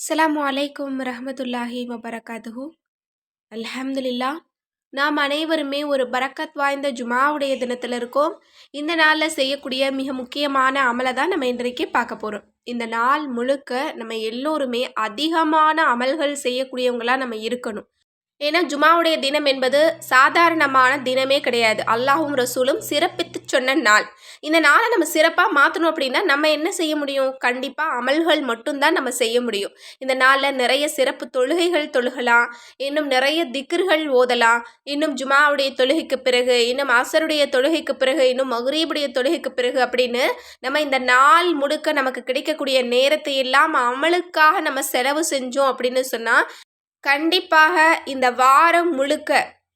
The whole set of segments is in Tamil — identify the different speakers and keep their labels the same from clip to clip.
Speaker 1: அஸ்லாம் அலைக்கும் ரஹமத்துல்லாஹி வபரகாதுஹு அல்ஹம்துலில்லா நாம் அனைவருமே ஒரு பரக்கத் வாய்ந்த ஜுமாவுடைய தினத்தில் இருக்கோம். இந்த நாளில் செய்யக்கூடிய மிக முக்கியமான அமலை தான் நம்ம இன்றைக்கு பார்க்க போகிறோம் இந்த நாள் முழுக்க நம்ம எல்லோருமே அதிகமான அமல்கள் செய்யக்கூடியவங்களாக நம்ம இருக்கணும். ஏன்னா ஜுமாவுடைய தினம் என்பது சாதாரணமான தினமே கிடையாது. அல்லாஹும் ரசூலும் சிறப்பித்து சொன்ன நாள். இந்த நாளை நம்ம சிறப்பாக மாற்றணும் அப்படின்னா நம்ம என்ன செய்ய முடியும்? கண்டிப்பாக அமல்கள் மட்டும்தான் நம்ம செய்ய முடியும். இந்த நாளில் நிறைய சிறப்பு தொழுகைகள் தொழுகலாம். இன்னும் நிறைய திக்ர்கள் ஓதலாம். இன்னும் ஜுமாவுடைய தொழுகைக்கு பிறகு இன்னும் அசருடைய தொழுகைக்கு பிறகு இன்னும் மகரீபுடைய தொழுகைக்கு பிறகு அப்படின்னு நம்ம இந்த நாள் முழுக்க நமக்கு கிடைக்கக்கூடிய நேரத்தை எல்லாம் அமலுக்காக நம்ம செலவு செஞ்சோம் அப்படின்னு சொன்னால் கண்டிப்பாக இந்த வாரம் முழுக்க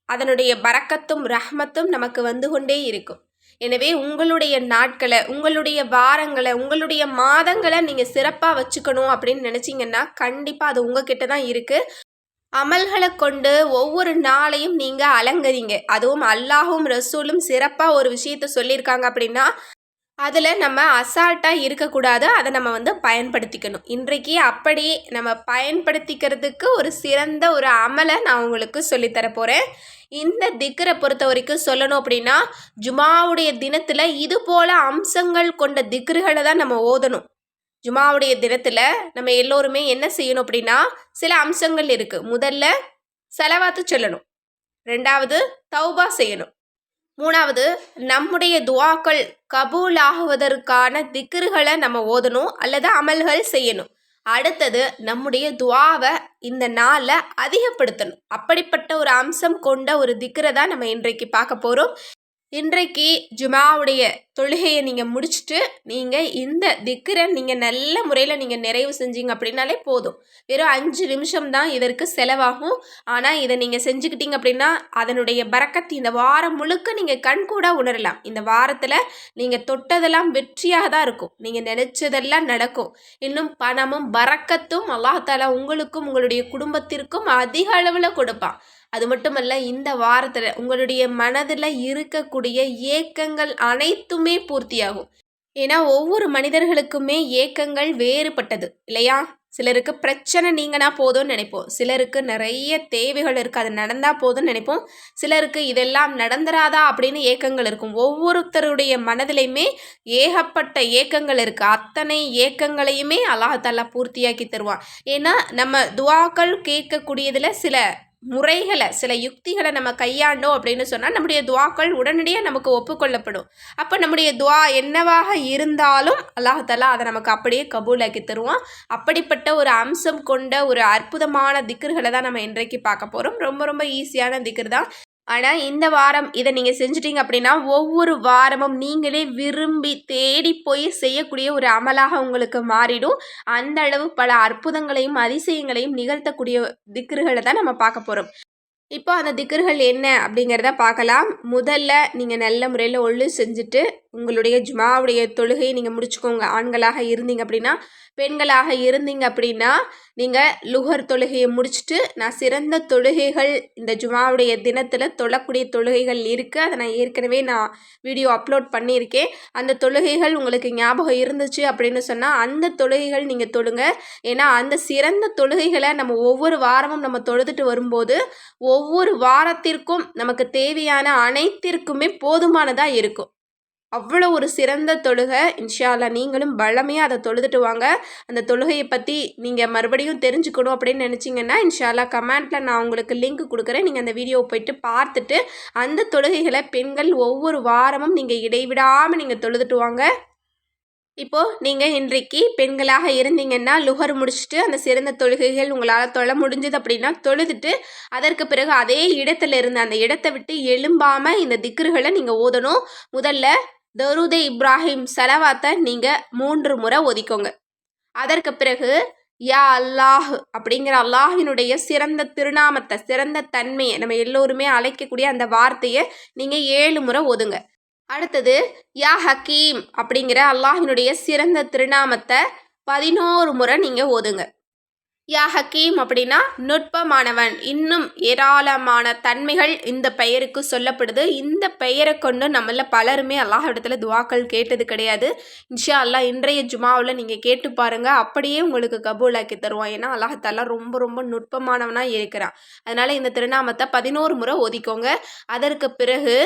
Speaker 1: அதனுடைய பறக்கத்தும் ரஹ்மத்தும் நமக்கு வந்து கொண்டே இருக்கும். எனவே உங்களுடைய நாட்களை உங்களுடைய வாரங்களை உங்களுடைய மாதங்களை நீங்கள் சிறப்பாக வச்சுக்கணும் அப்படின்னு நினச்சிங்கன்னா கண்டிப்பாக அது உங்ககிட்ட தான் இருக்குது அமல்களை கொண்டு ஒவ்வொரு நாளையும் நீங்கள் அலங்கரிங்க. அதுவும் அல்லாஹும் ரசூலும் சிறப்பாக ஒரு விஷயத்த சொல்லியிருக்காங்க அப்படின்னா அதில் நம்ம அசால்ட்டாக இருக்கக்கூடாது. அதை நம்ம வந்து பயன்படுத்திக்கணும். இன்றைக்கு அப்படி நம்ம பயன்படுத்திக்கிறதுக்கு ஒரு சிறந்த ஒரு அமலை நான் உங்களுக்கு சொல்லித்தர போகிறேன் இந்த திக்கரை பொறுத்த வரைக்கும் சொல்லணும் அப்படின்னா ஜுமாவுடைய தினத்தில் இது போல் அம்சங்கள் கொண்ட திக்ருகளை தான் நம்ம ஓதணும். ஜுமாவுடைய தினத்தில் நம்ம எல்லோருமே என்ன செய்யணும் அப்படின்னா சில அம்சங்கள் இருக்குது முதல்ல செலவாத்து சொல்லணும். ரெண்டாவது தௌபா செய்யணும். மூணாவது நம்முடைய துவாக்கள் கபூல் ஆகுவதற்கான திக்ருகளை நம்ம ஓதணும் அல்லது அமல்கள் செய்யணும். அடுத்தது நம்முடைய துவாவை இந்த நாளில் அதிகப்படுத்தணும். அப்படிப்பட்ட ஒரு அம்சம் கொண்ட ஒரு திக்ரை தான் நம்ம இன்றைக்கு பார்க்க போகிறோம் இன்றைக்கு ஜுமாவுடைய தொழுகையை நீங்கள் முடிச்சுட்டு நீங்கள் இந்த திக்கரை நீங்கள் நல்ல முறையில் நீங்கள் நிறைவு செஞ்சீங்க அப்படின்னாலே போதும். வெறும் அஞ்சு நிமிஷம் தான் இதற்கு செலவாகும். ஆனால் இதை நீங்கள் செஞ்சுக்கிட்டீங்க அப்படின்னா அதனுடைய பறக்கத்து இந்த வாரம் முழுக்க நீங்கள் கண் கூட உணரலாம். இந்த வாரத்தில் நீங்கள் தொட்டதெல்லாம் வெற்றியாக தான் இருக்கும். நீங்கள் நினச்சதெல்லாம் நடக்கும். இன்னும் பணமும் பறக்கத்தும் அல்லாஹால உங்களுக்கும் உங்களுடைய குடும்பத்திற்கும் அதிக அளவில் கொடுப்பான். அது மட்டுமல்ல இந்த வாரத்தில் உங்களுடைய மனதில் இருக்கக்கூடிய ஏக்கங்கள் அனைத்துமே பூர்த்தியாகும். ஏன்னா ஒவ்வொரு மனிதர்களுக்குமே ஏக்கங்கள் வேறுபட்டது இல்லையா? சிலருக்கு பிரச்சனை நீங்கனா போதும்னு நினைப்போம். சிலருக்கு நிறைய தேவைகள் இருக்குது அது நடந்தால் போதும்னு நினைப்போம். சிலருக்கு இதெல்லாம் நடந்துராதா அப்படின்னு ஏக்கங்கள் இருக்கும். ஒவ்வொருத்தருடைய மனதிலையுமே ஏகப்பட்ட ஏக்கங்கள் இருக்குது அத்தனை ஏக்கங்களையுமே அல்லாஹாலா பூர்த்தியாக்கி தருவான். ஏன்னா நம்ம துவாக்கள் கேட்கக்கூடியதில் சில முறைகளை சில யுக்திகளை நம்ம கையாண்டோம் அப்படின்னு சொன்னால் நம்முடைய துவாக்கள் உடனடியாக நமக்கு ஒப்புக்கொள்ளப்படும். அப்போ நம்முடைய துவா என்னவாக இருந்தாலும் அல்லாஹலா அதை நமக்கு அப்படியே கபூலாக்கி தருவான். அப்படிப்பட்ட ஒரு அம்சம் கொண்ட ஒரு அற்புதமான திக்கர்களை தான் நம்ம இன்றைக்கு பார்க்க போகிறோம் ரொம்ப ரொம்ப ஈஸியான திக்கர் தான். ஆனால் இந்த வாரம் இதை நீங்கள் செஞ்சிட்டிங்க அப்படின்னா ஒவ்வொரு வாரமும் நீங்களே விரும்பி தேடி போய் செய்யக்கூடிய ஒரு அமலாக உங்களுக்கு மாறிடும். அந்த அளவு பல அற்புதங்களையும் அதிசயங்களையும் நிகழ்த்தக்கூடிய திக்ருகளை தான் நம்ம பார்க்க போகிறோம் இப்போ அந்த திக்கர்கள் என்ன அப்படிங்கிறத பார்க்கலாம். முதல்ல நீங்கள் நல்ல முறையில் ஒழு செஞ்சுட்டு உங்களுடைய ஜுமாவுடைய தொழுகையை நீங்கள் முடிச்சுக்கோங்க. ஆண்களாக இருந்தீங்க அப்படின்னா பெண்களாக இருந்தீங்க அப்படின்னா நீங்கள் லுகர் தொழுகையை முடிச்சுட்டு நான் சிறந்த தொழுகைகள் இந்த ஜுமாவுடைய தினத்தில் தொழக்கூடிய தொழுகைகள் இருக்குது அதை நான் ஏற்கனவே நான் வீடியோ அப்லோட் பண்ணியிருக்கேன். அந்த தொழுகைகள் உங்களுக்கு ஞாபகம் இருந்துச்சு அப்படின்னு சொன்னால் அந்த தொழுகைகள் நீங்கள் தொழுங்க. ஏன்னா அந்த சிறந்த தொழுகைகளை நம்ம ஒவ்வொரு வாரமும் நம்ம தொழுதுட்டு வரும்போது ஒவ்வொரு வாரத்திற்கும் நமக்கு தேவையான அனைத்திற்குமே போதுமானதாக இருக்கும். அவ்வளோ ஒரு சிறந்த தொழுகை. இன்ஷால்லா நீங்களும் பலமையாக அதை தொழுதுட்டு வாங்க. அந்த தொழுகையை பற்றி நீங்கள் மறுபடியும் தெரிஞ்சுக்கணும் அப்படின்னு நினச்சிங்கன்னா இன்ஷால்லா கமெண்ட்டில் நான் உங்களுக்கு லிங்க் கொடுக்குறேன். நீங்கள் அந்த வீடியோவை போயிட்டு பார்த்துட்டு அந்த தொழுகைகளை பெண்கள் ஒவ்வொரு வாரமும் நீங்கள் இடைவிடாமல் நீங்கள் தொழுதுட்டு வாங்க. இப்போது நீங்கள் இன்றைக்கு பெண்களாக இருந்தீங்கன்னா லுகர் முடிச்சுட்டு அந்த சிறந்த தொழுகைகள் உங்களால் தொழ முடிஞ்சது அப்படின்னா தொழுதுட்டு அதற்கு பிறகு அதே இடத்துல இருந்து அந்த இடத்தை விட்டு எழும்பாமல் இந்த திக்ருகளை நீங்கள் ஓதணும். முதல்ல தருதே இப்ராஹிம் செலவாத்தை நீங்கள் மூன்று முறை ஒதிக்கோங்க. அதற்கு பிறகு யா அல்லாஹ் அப்படிங்கிற அல்லாஹினுடைய சிறந்த திருநாமத்தை சிறந்த தன்மையை நம்ம எல்லோருமே அழைக்கக்கூடிய அந்த வார்த்தையை நீங்கள் ஏழு முறை ஒதுங்க. அடுத்தது யா ஹக்கீம் அப்படிங்கிற அல்லாஹினுடைய சிறந்த திருநாமத்தை பதினோரு முறை நீங்கள் ஒதுங்க. யா ஹக்கீம் அப்படின்னா நுட்பமானவன். இன்னும் ஏராளமான தன்மைகள் இந்த பெயருக்கு சொல்லப்படுது. இந்த பெயரை கொண்டு நம்மள பலருமே அல்லாஹ் இடத்துல துவாக்கள் கேட்டது கிடையாது. இன்ஷா அல்லாஹ் இன்றைய ஜுமாவில் நீங்கள் கேட்டு பாருங்கள் அப்படியே உங்களுக்கு கபூலாக்கி தருவான். ஏன்னா அல்லாஹாலா ரொம்ப ரொம்ப நுட்பமானவனாக இருக்கிறான். அதனால் இந்த திருநாமத்தை பதினோரு முறை ஒதிக்கோங்க. அதற்கு பிறகு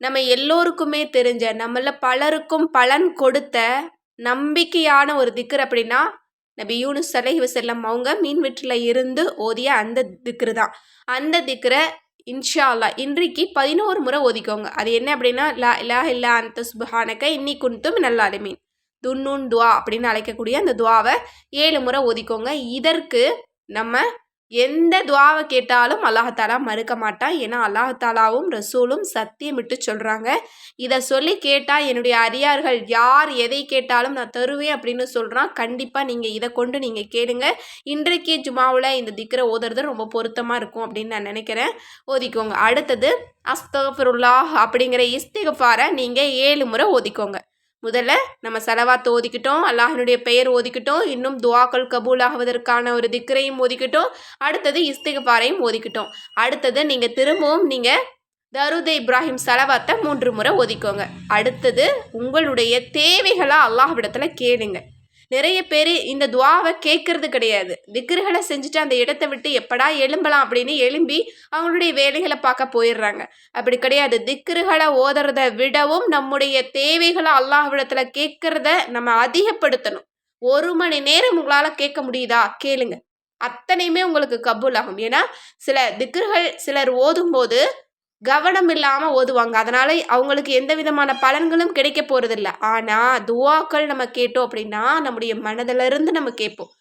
Speaker 1: நம்ம எல்லோருக்குமே தெரிஞ்ச நம்மள பலருக்கும் பலன் கொடுத்த நம்பிக்கையான ஒரு திக்கர் அப்படின்னா நபி யூனுஸ் அலைஹி வசல்லம் அவங்க மீன் வெற்றில இருந்து ஓதிய அந்த திக்ரு தான். அந்த திக்ரை இன்ஷா அல்லா இன்றைக்கு பதினோரு முறை ஓதிக்கோங்க. அது என்ன அப்படின்னா லா இல்லா இல்லா அந்த சுபஹானக்க இன்னி குன்தும் நல்லா மீன் துன்னூன் துவா அப்படின்னு அழைக்கக்கூடிய அந்த துவாவை ஏழு முறை ஓதிக்கோங்க. இதற்கு நம்ம எந்த துவாவை கேட்டாலும் அல்லாஹாலா மறுக்க மாட்டான். ஏன்னா அல்லாஹாலாவும் ரசூலும் சத்தியமிட்டு சொல்கிறாங்க இதை சொல்லி கேட்டால் என்னுடைய அரியார்கள் யார் எதை கேட்டாலும் நான் தருவேன் அப்படின்னு சொல்கிறான் கண்டிப்பாக நீங்கள் இதை கொண்டு நீங்கள் கேளுங்க. இன்றைக்கே ஜுமாவில் இந்த திக்கரை ஓதுறது ரொம்ப பொருத்தமாக இருக்கும் அப்படின்னு நான் நினைக்கிறேன். ஓதிக்கோங்க. அடுத்தது அஸ்தகஃபருல்லாஹ் அப்படிங்கிற இஸ்திகஃபாரை நீங்கள் ஏழு முறை ஓதிக்கோங்க. முதல்ல நம்ம செலவாத்து ஓதிக்கிட்டோம் அல்லாஹினுடைய பெயர் ஓதிக்கிட்டோம் இன்னும் துவாக்கள் கபூல் ஆகுவதற்கான ஒரு திக்கரையும் ஓதிக்கிட்டோம் அடுத்தது இஸ்திகபாரையும் ஓதிக்கிட்டோம். அடுத்தது நீங்கள் திரும்பவும் நீங்கள் தருத இப்ராஹிம் செலவாத்தை மூன்று முறை ஒதுக்கோங்க அடுத்தது உங்களுடைய தேவைகளை அல்லாஹ்விடத்தில் கேளுங்க. நிறைய பேர் இந்த துவாவை கேட்கறது கிடையாது. திக்ருகளை செஞ்சுட்டு அந்த இடத்த விட்டு எப்படா எழும்பலாம் அப்படின்னு எழும்பி அவங்களுடைய வேலைகளை பார்க்க போயிடுறாங்க. அப்படி கிடையாது. திக்ருகளை ஓதுறத விடவும் நம்முடைய தேவைகளை அல்லாஹ்விடத்தில் கேட்கறத நம்ம அதிகப்படுத்தணும். ஒரு மணி நேரம் உங்களால் கேட்க முடியுதா? கேளுங்க. அத்தனையுமே உங்களுக்கு கபூல் ஆகும் ஏன்னா சில திக்ருகள் சிலர் ஓதும்போது கவனம் இல்லாமல் ஓதுவாங்க. அதனால் அவங்களுக்கு எந்த விதமான பலன்களும் கிடைக்க போகிறதில்ல ஆனால் துவாக்கள் நம்ம கேட்டோம் அப்படின்னா நம்முடைய மனதிலிருந்து நம்ம கேட்போம்.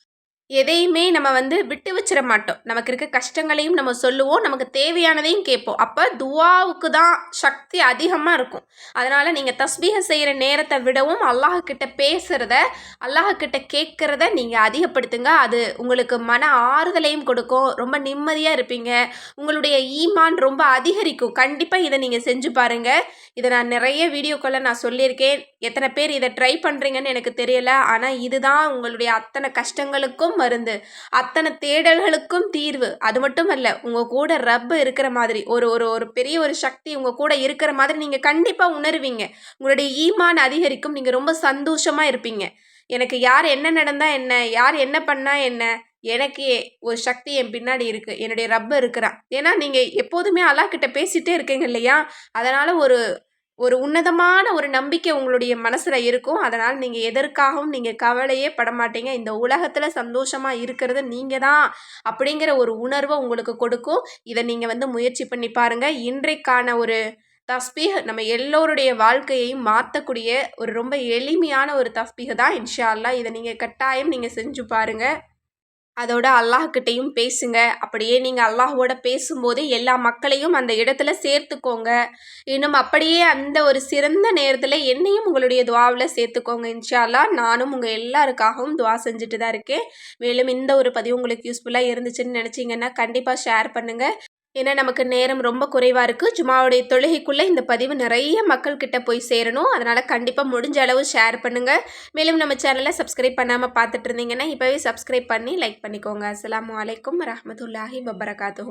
Speaker 1: எதையுமே நம்ம வந்து விட்டு வச்சிட மாட்டோம். நமக்கு இருக்க கஷ்டங்களையும் நம்ம சொல்லுவோம் நமக்கு தேவையானதையும் கேட்போம். அப்போ துவாவுக்கு தான் சக்தி அதிகமாக இருக்கும். அதனால் நீங்கள் தஸ்பீக செய்கிற நேரத்தை விடவும் அல்லாஹ்கிட்ட பேசுகிறத அல்லாஹ்கிட்ட கேட்குறத நீங்கள் அதிகப்படுத்துங்க. அது உங்களுக்கு மன ஆறுதலையும் கொடுக்கும். ரொம்ப நிம்மதியாக இருப்பீங்க. உங்களுடைய ஈமான் ரொம்ப அதிகரிக்கும். கண்டிப்பாக இதை நீங்கள் செஞ்சு பாருங்கள் இதை நான் நிறைய வீடியோக்களில் நான் சொல்லியிருக்கேன். எத்தனை பேர் இதை ட்ரை பண்ணுறீங்கன்னு எனக்கு தெரியல. ஆனால் இதுதான் உங்களுடைய அத்தனை கஷ்டங்களுக்கும் மருந்து. அத்தனை தேடல்களுக்கும் தீர்வு. அது மட்டும் அல்ல உங்கள் கூட ரப்பு இருக்கிற மாதிரி ஒரு ஒரு ஒரு பெரிய ஒரு சக்தி உங்கள் கூட இருக்கிற மாதிரி நீங்கள் கண்டிப்பாக உணர்வீங்க. உங்களுடைய ஈமான் அதிகரிக்கும். நீங்கள் ரொம்ப சந்தோஷமாக இருப்பீங்க. எனக்கு யார் என்ன நடந்தால் என்ன யார் என்ன பண்ணால் என்ன எனக்கு ஒரு சக்தி என் பின்னாடி இருக்குது என்னுடைய ரப்பர் இருக்கிறான். ஏன்னா நீங்கள் எப்போதுமே அல்லாக்கிட்ட பேசிகிட்டே இருக்கீங்க இல்லையா? அதனால் ஒரு ஒரு உன்னதமான ஒரு நம்பிக்கை உங்களுடைய மனசில் இருக்கும். அதனால் நீங்கள் எதற்காகவும் நீங்கள் கவலையே படமாட்டீங்க இந்த உலகத்தில் சந்தோஷமாக இருக்கிறது நீங்கள் தான் அப்படிங்கிற ஒரு உணர்வை உங்களுக்கு கொடுக்கும். இதை நீங்கள் வந்து முயற்சி பண்ணி பாருங்கள் இன்றைக்கான ஒரு தஸ்பீக நம்ம எல்லோருடைய வாழ்க்கையையும் மாற்றக்கூடிய ஒரு ரொம்ப எளிமையான ஒரு தஸ்பீக தான். இன்ஷா அல்லா இதை நீங்கள் கட்டாயம் நீங்கள் செஞ்சு பாருங்கள் அதோட அல்லாஹ்கிட்டையும் பேசுங்க. அப்படியே நீங்கள் அல்லாஹோட பேசும்போது எல்லா மக்களையும் அந்த இடத்துல சேர்த்துக்கோங்க. இன்னும் அப்படியே அந்த ஒரு சிறந்த நேரத்தில் என்னையும் உங்களுடைய துவாவில் சேர்த்துக்கோங்க. இன்ஷால்லா நானும் உங்கள் எல்லாருக்காகவும் துவா செஞ்சுட்டு தான் இருக்கேன். மேலும் இந்த ஒரு பதிவு உங்களுக்கு யூஸ்ஃபுல்லாக இருந்துச்சுன்னு நினச்சிங்கன்னா கண்டிப்பாக ஷேர் பண்ணுங்கள் ஏன்னா நமக்கு நேரம் ரொம்ப குறைவாக இருக்குது ஜுமாவுடைய தொழுகைக்குள்ளே இந்த பதிவு நிறைய மக்கள்கிட்ட போய் சேரணும். அதனால் கண்டிப்பாக முடிஞ்ச அளவு ஷேர் பண்ணுங்கள் மேலும் நம்ம சேனலை சப்ஸ்கிரைப் பண்ணாமல் பார்த்துட்டு இருந்தீங்கன்னா இப்போவே சப்ஸ்கிரைப் பண்ணி லைக் பண்ணிக்கோங்க. அஸ்லாம் வலைக்கம் ரஹமத்துல்லாஹி வபரகாத்து